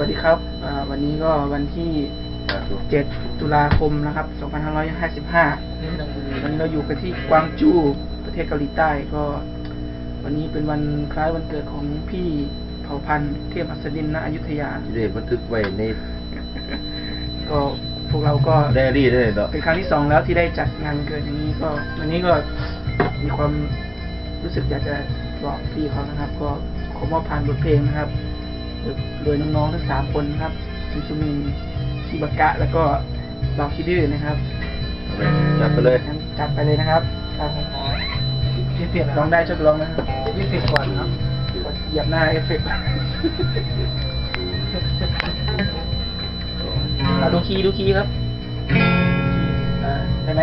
วัสดีครับอ่าวันนี้ก็วันที่ 7 ตุลาคมนะครับ 2555 วันนี้เราอยู่กันที่กวางจูประเทศเกาหลีใต้ก็ วันนี้เป็นวันคล้ายวันเกิดของพี่เผ่าพันธุ์เทพอัสดินณอยุธยาที่ได้บันทึกไว้ในก็พวกเราก็ไดอารี่ได้เนาะเป็นครั้งที่สองแล้วที่ได้จัดงานวันเกิดอย่างนี้ก็ วันนี้ก็มีความรู้สึกอยากจะบอกพี่เขานะครับ ก็ขอมอบผ่านบทเพลงนะครับ โดยน้องๆทั้งสามคนนะครับคิมซูมินคิบากะ แล้วก็บาวคิดื้อนะครับจัดไปเลยงั้นจัดไปเลยนะครับครับผมขอเอฟเฟกต์ลองได้ช่วยลองนะครับเอฟเฟกต์ก่อนนะครับกดเหยียบหน้าเอฟเฟกต์เอาดูคีย์ดูคีย์ครับอ่าได้ไหม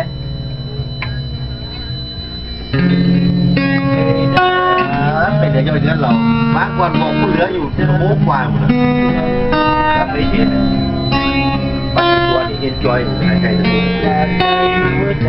เป็นเดี๋ยวเดี๋ยวเราบางวันบอกผู้เหลืออยู่ที่โม้กว่าหมดครับไม่เห็นบางตัวนี่เอ็นจอยใครใจตัวใจ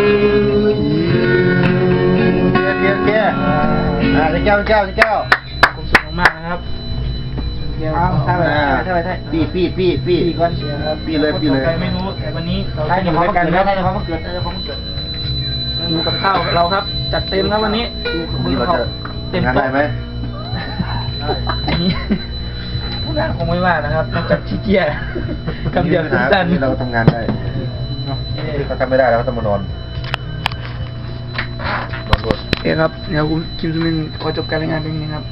อ่าเจ้าเจ้าเจ้าผมสุขมากๆนะครับเดี๋ยวถ้าไปถ้าไปถ้าปีปีปีปีปีก่อนครับปีเลยปีเลยใครไม่รู้แต่วันนี้เราใครจะอจะยู่พร้อด้มวยกันเกิดครับใครจะพร้อมเกิดใครจะพร้อมเกิดดูกับข้าวเราครับ จัดเต็มครับวันนี้นี่เราข้าวจะเต็มงานโต๊ะได้ไหมอันนี้ผู้งานคงไม่ว่านะครับนอกจากขี้เกียจคำเดียวสั้นนี่เราทำงานได้ที่เขาทำไม่ได้แล้วเขาต้องมานอนนอนรถโอ เคครับเดี๋ยวคุณคิมซูมินขอจบการรายงานเพียงนี้ครับ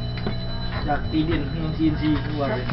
จากตีเด่นทีนทีนทีทุกวันเลย